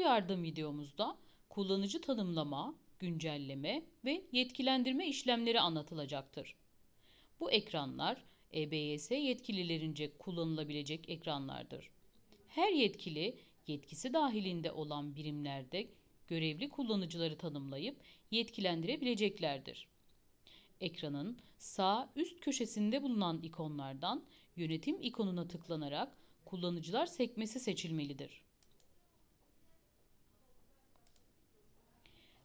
Bu yardım videomuzda kullanıcı tanımlama, güncelleme ve yetkilendirme işlemleri anlatılacaktır. Bu ekranlar EBYS yetkililerince kullanılabilecek ekranlardır. Her yetkili yetkisi dahilinde olan birimlerde görevli kullanıcıları tanımlayıp yetkilendirebileceklerdir. Ekranın sağ üst köşesinde bulunan ikonlardan yönetim ikonuna tıklanarak kullanıcılar sekmesi seçilmelidir.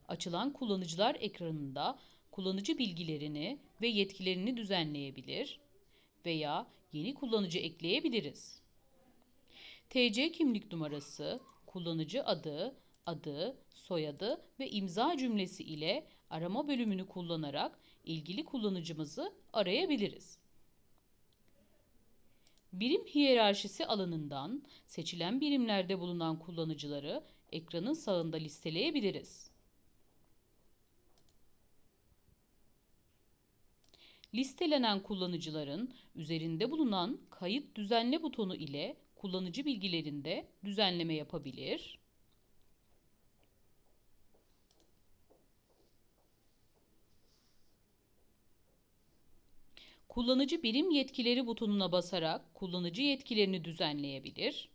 Açılan kullanıcılar ekranında kullanıcı bilgilerini ve yetkilerini düzenleyebilir veya yeni kullanıcı ekleyebiliriz. TC kimlik numarası, kullanıcı adı, adı, soyadı ve imza cümlesi ile arama bölümünü kullanarak ilgili kullanıcımızı arayabiliriz. Birim hiyerarşisi alanından seçilen birimlerde bulunan kullanıcıları ekranın sağında listeleyebiliriz. Listelenen kullanıcıların üzerinde bulunan kayıt düzenle butonu ile kullanıcı bilgilerinde düzenleme yapabilir. Kullanıcı birim yetkileri butonuna basarak kullanıcı yetkilerini düzenleyebilir.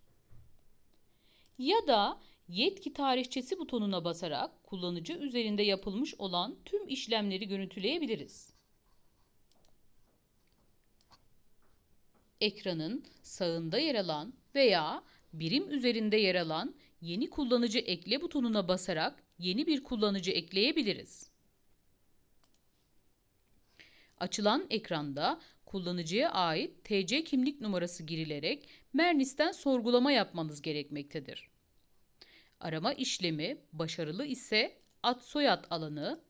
Ya da yetki tarihçesi butonuna basarak kullanıcı üzerinde yapılmış olan tüm işlemleri görüntüleyebiliriz. Ekranın sağında yer alan veya birim üzerinde yer alan yeni kullanıcı ekle butonuna basarak yeni bir kullanıcı ekleyebiliriz. Açılan ekranda kullanıcıya ait TC kimlik numarası girilerek Mernis'ten sorgulama yapmanız gerekmektedir. Arama işlemi başarılı ise ad soyad alanı,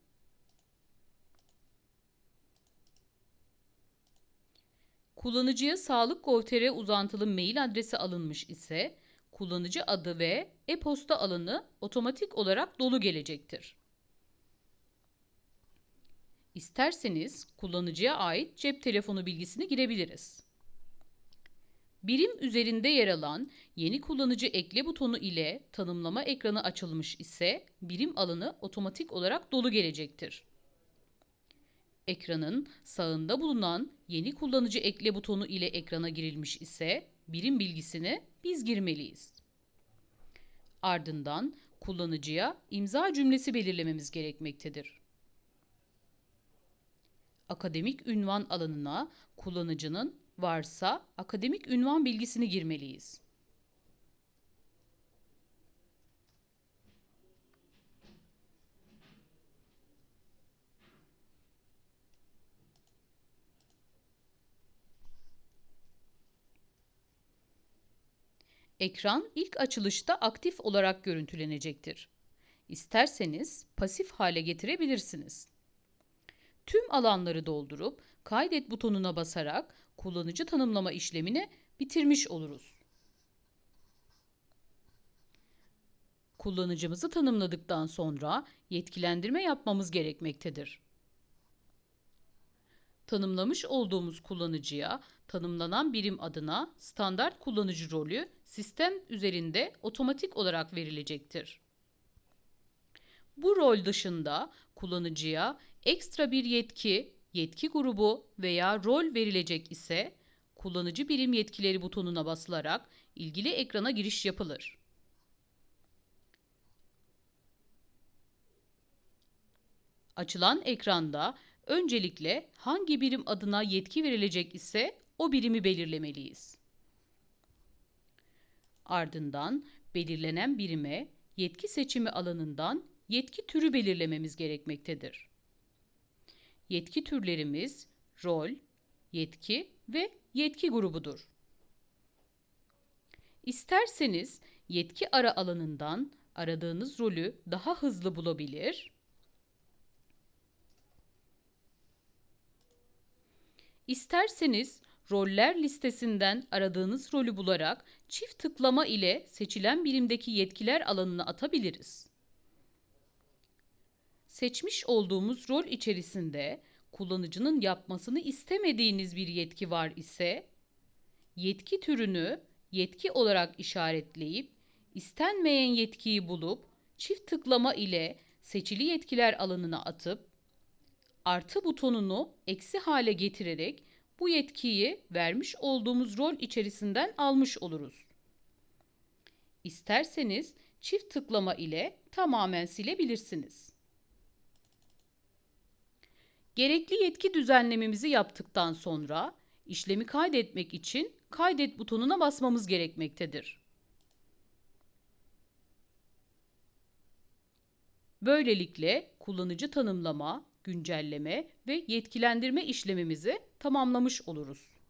kullanıcıya sağlık.gov.tr uzantılı mail adresi alınmış ise kullanıcı adı ve e-posta alanı otomatik olarak dolu gelecektir. İsterseniz kullanıcıya ait cep telefonu bilgisini girebiliriz. Birim üzerinde yer alan yeni kullanıcı ekle butonu ile tanımlama ekranı açılmış ise birim alanı otomatik olarak dolu gelecektir. Ekranın sağında bulunan yeni kullanıcı ekle butonu ile ekrana girilmiş ise birim bilgisini biz girmeliyiz. Ardından kullanıcıya imza cümlesi belirlememiz gerekmektedir akademik ünvan alanına kullanıcının varsa akademik ünvan bilgisini girmeliyiz. Ekran ilk açılışta aktif olarak görüntülenecektir. İsterseniz pasif hale getirebilirsiniz. Tüm alanları doldurup kaydet butonuna basarak kullanıcı tanımlama işlemini bitirmiş oluruz. Kullanıcımızı tanımladıktan sonra yetkilendirme yapmamız gerekmektedir. Tanımlamış olduğumuz kullanıcıya tanımlanan birim adına standart kullanıcı rolü sistem üzerinde otomatik olarak verilecektir. Bu rol dışında kullanıcıya ekstra bir yetki, yetki grubu veya rol verilecek ise kullanıcı birim yetkileri butonuna basılarak ilgili ekrana giriş yapılır. Açılan ekranda öncelikle hangi birim adına yetki verilecek ise o birimi belirlemeliyiz. Ardından belirlenen birime yetki seçimi alanından yetki türü belirlememiz gerekmektedir. Yetki türlerimiz rol, yetki ve yetki grubudur. İsterseniz yetki ara alanından aradığınız rolü daha hızlı bulabilir. İsterseniz roller listesinden aradığınız rolü bularak çift tıklama ile seçilen birimdeki yetkiler alanına atabiliriz. Seçmiş olduğumuz rol içerisinde kullanıcının yapmasını istemediğiniz bir yetki var ise yetki türünü yetki olarak işaretleyip istenmeyen yetkiyi bulup çift tıklama ile seçili yetkiler alanına atıp artı butonunu eksi hale getirerek bu yetkiyi vermiş olduğumuz rol içerisinden almış oluruz. İsterseniz çift tıklama ile tamamen silebilirsiniz. Gerekli yetki düzenlememizi yaptıktan sonra işlemi kaydetmek için kaydet butonuna basmamız gerekmektedir. Böylelikle kullanıcı tanımlama, güncelleme ve yetkilendirme işlemimizi tamamlamış oluruz.